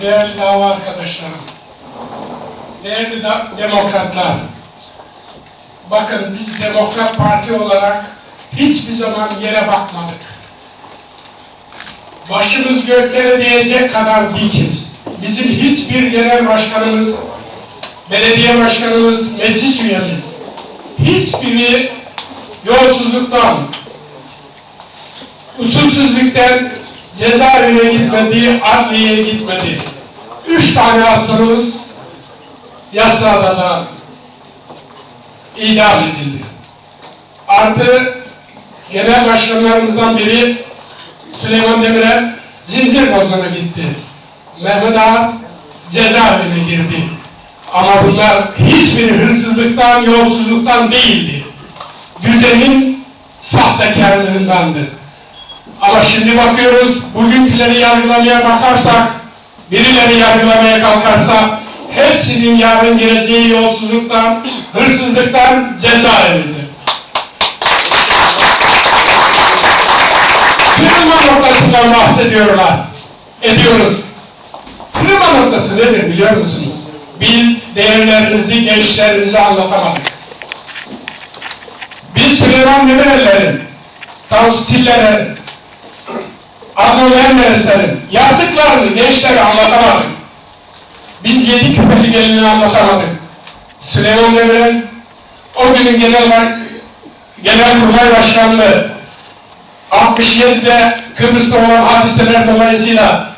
değerli dava arkadaşlarım, değerli demokratlar, bakın biz Demokrat Parti olarak hiçbir zaman yere bakmadık. Başımız göklere değecek kadar dikiz. Bizim hiçbir genel başkanımız, belediye başkanımız, meclis üyemiz, hiçbiri yolsuzluktan, usulsüzlükten cezaevine gitmedi, adliyeye gitmedi. Üç tane hastamız Yassıada'da idam edildi. Artı genel başkanlarımızdan biri Süleyman Demirel zincir bozana gitti. Mehmet Ağa cezaevine girdi. Ama bunlar hiçbir hırsızlıktan, yolsuzluktan değildi. Düzenin sahtekarlığındandı. Ama şimdi bakıyoruz, bugünküleri yargılamaya bakarsak, birileri yargılamaya kalkarsa, hepsinin yarın geleceği yolsuzluktan, hırsızlıktan cezaevidir. Kırılma noktasından bahsediyorlar, ediyoruz. Kırılma noktası nedir biliyor musunuz? Biz değerlerinizi, gençlerinize anlatamadık. Biz Süleyman Demirel'lerin, Tavus Tiller'in, Adnan Menderes'lerin yaptıklarını gençlere anlatamadık. Biz yedi küpeli gelini anlatamadık. Süleyman Demirel, o günün genel, genel kurmay başkanlığı, 67'de Kıbrıs'ta olan hadiseler dolayısıyla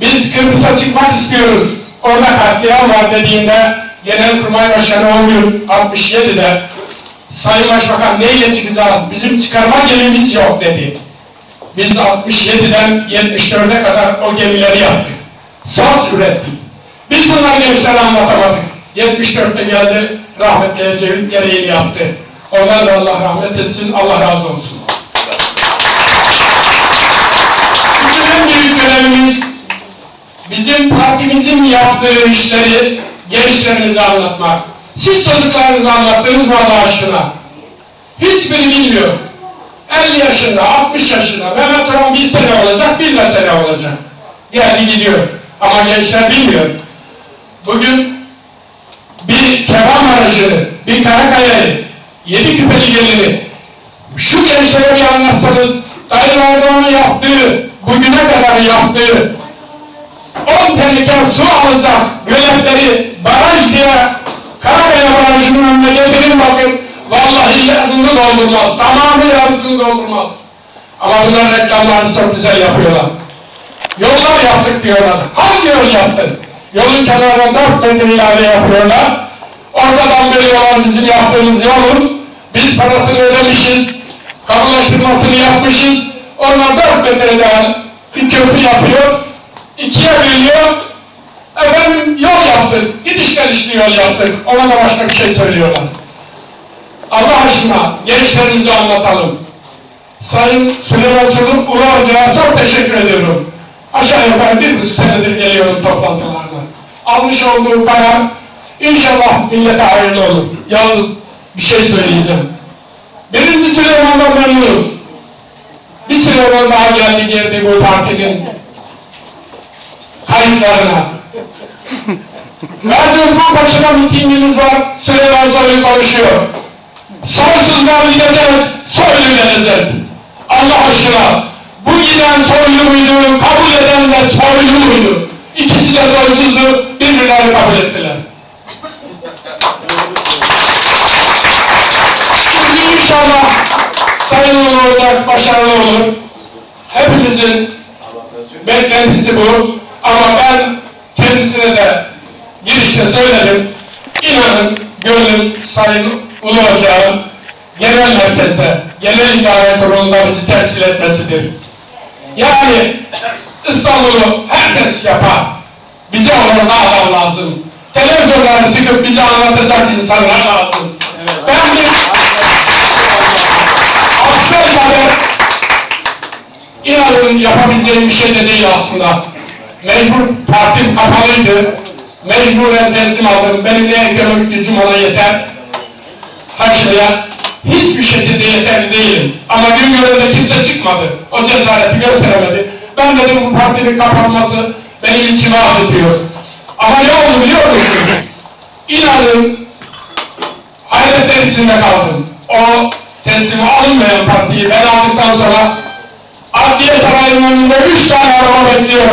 biz Kıbrıs'a çıkmak istiyoruz. Orada katliam var dediğinde Genel Kurmay Başkanı o gün 67'de Sayın Başbakan neyle çıkacağız? Bizim çıkarma gemimiz yok dedi. Biz 67'den 74'e kadar o gemileri yaptık. Saz ürettik. Biz bunları gençlere anlatamadık. 74'te geldi, rahmetli Ecevit gereğini yaptı. Ondan da Allah rahmet etsin, Allah razı olsun. Bizim en büyük görevimiz, bizim partimizin yaptığı işleri gençlerinize anlatmak. Siz çocuklarınıza anlattınız mı Allah aşkına? Hiçbiri bilmiyor. 50 yaşında, 60 yaşında, Mehmet Orhan bir sene olacak, bir sene olacak. Geldi gidiyor. Ama gençler bilmiyor. Bugün bir kevam aracını, bir Karakaya'yı, yedi küpeli gelini, şu gençlere bir anlatsanız, Tayyip Erdoğan'ın yaptığı, bugüne kadar yaptığı, 10 teneke su alacak göletleri baraj diye Karakaya Barajı'nın önüne getirin bakın. Vallahi yarısını doldurmaz. Tamamı yarısını doldurmaz. Ama bunlar reklamlarını çok güzel yapıyorlar. Yollar yaptık diyorlar. Hangi yol yaptın? Yolun kenarına dört metre ilave yapıyorlar. Oradan veriyorlar bizim yaptığımız yolun. Biz parasını ödemişiz. Kamulaştırmasını yapmışız. Onlar dört metreden bir köprü yapıyor. ikiye bölüyor. Efendim yol yaptık. Gidiş gelişli yol yaptık. Ona da başka bir şey söylüyorlar. Allah aşkına gençlerimize anlatalım. Sayın Süleyman Soluk Ulu Hoca'ya çok teşekkür ediyorum. Aşağı yukarı bir buçuk senedir geliyorum toplantılarına. Almış olduğum karar inşallah millete hayırlı olur. Yalnız bir şey söyleyeceğim. Birinci Süleyman'dan memnunuz. Bir Süleyman daha geldi girdi bu partinin kayıtlarına. Gaziantep başına mitingimiz var. Süleyman Soylu konuşuyor. Soysuzlar gidecek, soylu. Allah aşkına bu giden soylu muydu, kabul eden de soylu muydu? İkisi de soysuzdu, birbirlerini kabul ettiler. Şimdi inşallah sayılı olacak, başarılı olur. Hepimizin beklentisi bu. Ama ben kendisine de girişte söyledim. İnanın gönlüm Sayın Ulu Ocağ'ın genel merkezde, genel idare kurulunda bizi temsil etmesidir. Yani İstanbul'u herkes yapar. Bize orada adam lazım. Televizyonlara çıkıp bize anlatacak insanlar lazım. Ben bir Aslında inanın yapabileceğim bir şey de değil aslında. Mecbur partim kapalıydı. Mecburen teslim aldım. Benim ne ekonomik gücüm ona yeter. Taşıya hiçbir şekilde yeterli değilim. Ama gün görevde kimse çıkmadı. O cesareti gösteremedi. Ben dedim bu partinin kapanması benim içime ağrıtıyor. Ama ne oldu biliyor musun? İnanın hayretler içinde kaldım. O teslim alınmayan partiyi ben aldıktan sonra Adliye Sarayı'nın önünde üç tane araba bekliyor.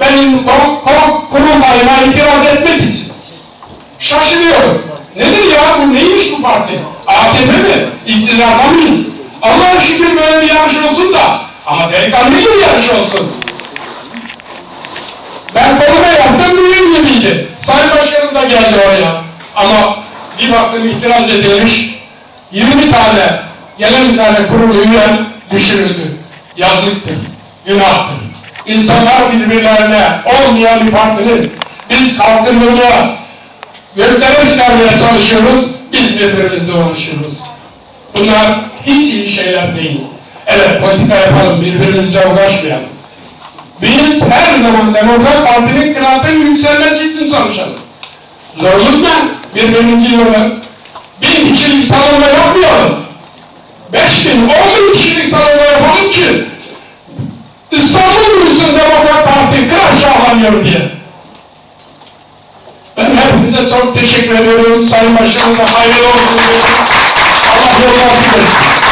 Benim kom kom kurulmayıma itiraz etmek için. Şaşırıyorum. Nedir ya bu neymiş bu parti? AKP mi? İktidarda mıyız? Allah'a şükür böyle bir yarış olsun da ama delikanlı bir yarış olsun. Ben koluma yaptım düğün gibiydi. Sayın Başkanım da geldi oraya. Ama bir baktım itiraz edilmiş. 20 tane, gelen bir tane kurul üye düşürüldü. Yazıktır, günahtır. İnsanlar birbirlerine olmayan bir partinin biz kalkınmaya, göklere çıkarmaya çalışıyoruz, biz birbirimizle uğraşıyoruz. Bunlar hiç iyi şeyler değil. Evet politika yapalım, birbirimizle uğraşmayalım. Biz her zaman Demokrat Parti'nin kıraatın yükselmesi için çalışalım. Zorluk? Birbirimizi yoralım. Bin kişilik salonda yapmayalım. Beş bin, on bin kişilik salonda yapalım ki İstanbul duysun Demokrat Parti kıraat şahlanıyor diye. Hepinize çok teşekkür ediyorum. Sayın Başkanım'a hayırlı olsun. Allah yolunu açık.